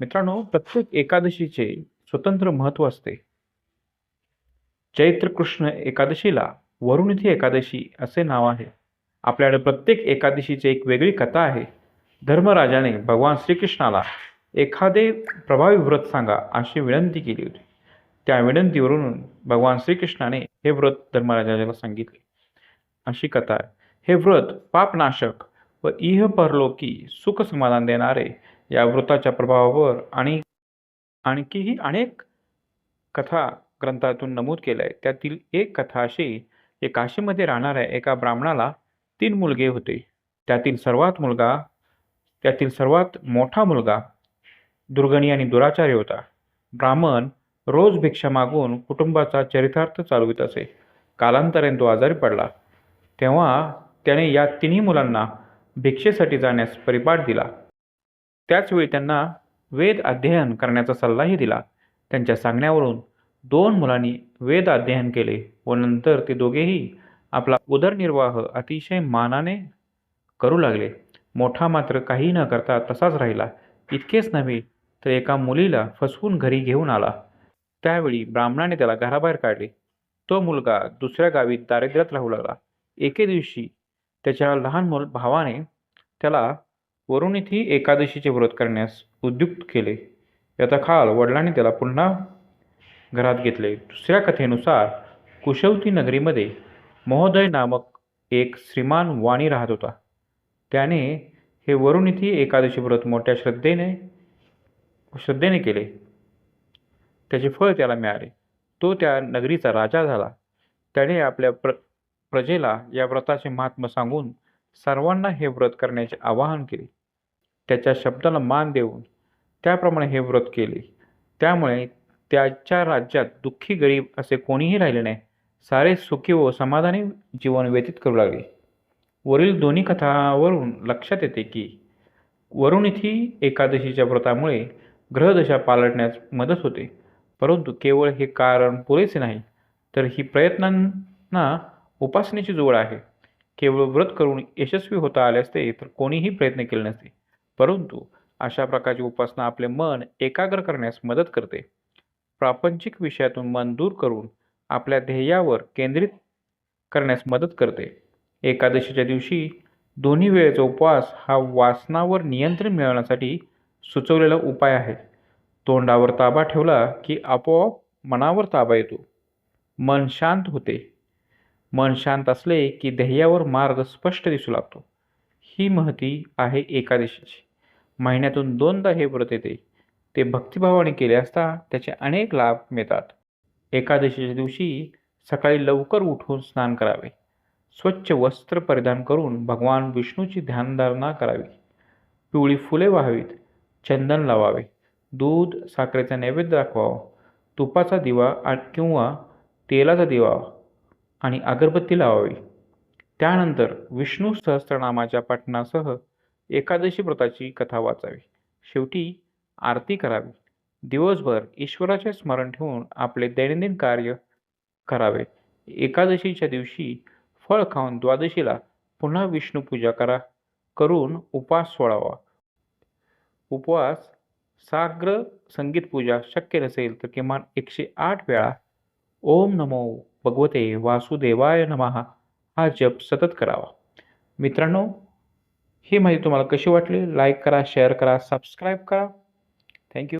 मित्रांनो प्रत्येक एकादशीचे स्वतंत्र महत्त्व असते. चैत्र कृष्ण एकादशीला वरुणिधी एकादशी असे नाव आहे. आपल्याकडे प्रत्येक एकादशीची एक वेगळी कथा आहे. धर्मराजाने भगवान श्रीकृष्णाला एखादे प्रभावी व्रत सांगा अशी विनंती केली होती. त्या विनंतीवरून भगवान श्रीकृष्णाने हे व्रत धर्मराजाला सांगितले. अशी कथा आहे. हे व्रत पापनाशक व इह परलोकी सुख समाधान देणारे या व्रताच्या प्रभावावर आणि आणखीही अनेक कथा ग्रंथातून नमूद केल्या. आहे त्यातील एक कथा अशी की काशीमध्ये राहणाऱ्या एका ब्राह्मणाला तीन मुलगे होते. त्यातील सर्वात मुलगा त्यातील सर्वात मोठा मुलगा दुर्गणी आणि दुराचारी होता. ब्राह्मण रोज भिक्षा मागून कुटुंबाचा चरितार्थ चालवित असे. कालांतराने तो आजारी पडला. तेव्हा त्याने या तिन्ही मुलांना भिक्षेसाठी जाण्यास परिपाठ दिला. त्याचवेळी त्यांना वेद अध्ययन करण्याचा सल्लाही दिला. त्यांच्या सांगण्यावरून दोन मुलांनी वेद अध्ययन केले व नंतर ते दोघेही आपला उदरनिर्वाह अतिशय मानाने करू लागले. मोठा मात्र काही न करता तसाच राहिला. इतकेच नव्हे तर एका मुलीला फसवून घरी घेऊन आला. त्यावेळी ब्राह्मणाने त्याला घराबाहेर काढले. तो मुलगा दुसऱ्या गावी दारिद्र्यात राहू लागला. एके दिवशी त्याच्या लहान मुल भावाने त्याला वरुणिथी एकादशीचे व्रत करण्यास उद्युक्त केले. याचा खाल वडिलांनी त्याला पुन्हा घरात घेतले. दुसऱ्या कथेनुसार कुशवती नगरीमध्ये महोदय नामक एक श्रीमान वाणी राहत होता. त्याने हे वरुणिथी एकादशी व्रत मोठ्या श्रद्धेने श्रद्धेने केले. त्याचे फळ त्याला मिळाले. तो त्या नगरीचा राजा झाला. त्याने आपल्या प्र प्रजेला या व्रताचे महात्म्य सांगून सर्वांना हे व्रत करण्याचे आवाहन केले. त्याच्या शब्दाला मान देऊन त्याप्रमाणे हे व्रत केले. त्यामुळे त्याच्या राज्यात दुःखी गरीब असे कोणीही राहिले नाही. सारे सुखी व समाधानी जीवन व्यतीत करू लागले. वरील दोन्ही कथावरून लक्षात येते की वरुणिथी एकादशीच्या व्रतामुळे ग्रहदशा पालटण्यास मदत होते. परंतु केवळ हे कारण पुरेसे नाही तर ही प्रयत्नांना उपासनेची जोड आहे. केवळ व्रत करून यशस्वी होता आले असते तर कोणीही प्रयत्न केले नसते. परंतु अशा प्रकारची उपासना आपले मन एकाग्र करण्यास मदत करते. प्रापंचिक विषयातून मन दूर करून आपल्या ध्येयावर केंद्रित करण्यास मदत करते. एकादशीच्या दिवशी दोन्ही वेळेचा उपवास हा वासनावर नियंत्रण मिळवण्यासाठी सुचवलेला उपाय आहे. तोंडावर ताबा ठेवला की आपोआप मनावर ताबा येतो. मन शांत होते. मन शांत असले की ध्येयावर मार्ग स्पष्ट दिसू लागतो. ही महती आहे एकादशीची. महिन्यातून दोनदा हे व्रत येते. ते भक्तिभावाने केले असता त्याचे अनेक लाभ मिळतात. एकादशीच्या दिवशी सकाळी लवकर उठून स्नान करावे. स्वच्छ वस्त्र परिधान करून भगवान विष्णूची ध्यानधारणा करावी. पिवळी फुले व्हावीत चंदन लावावे दूध साखरेचा नैवेद्य दाखवावा तुपाचा दिवा किंवा तेलाचा दिवा आणि अगरबत्ती लावावी. त्यानंतर विष्णू सहस्त्रनामाच्या पठणासह एकादशी व्रताची कथा वाचावी. शेवटी आरती करावी. दिवसभर ईश्वराचे स्मरण ठेवून आपले दैनंदिन कार्य करावे. एकादशीच्या दिवशी फळ खाऊन द्वादशीला पुन्हा विष्णू पूजा करा. करून उपवास सोडावा. उपवास साग्र संगीत पूजा शक्य नसेल तर किमान एकशे आठ वेळा. ओम नमो भगवते वासुदेवाय नमः. हा जप सतत करावा. मित्रांनो ही माहिती तुम्हाला कशी वाटली? लाईक करा शेअर करा सबस्क्राईब करा. थँक्यू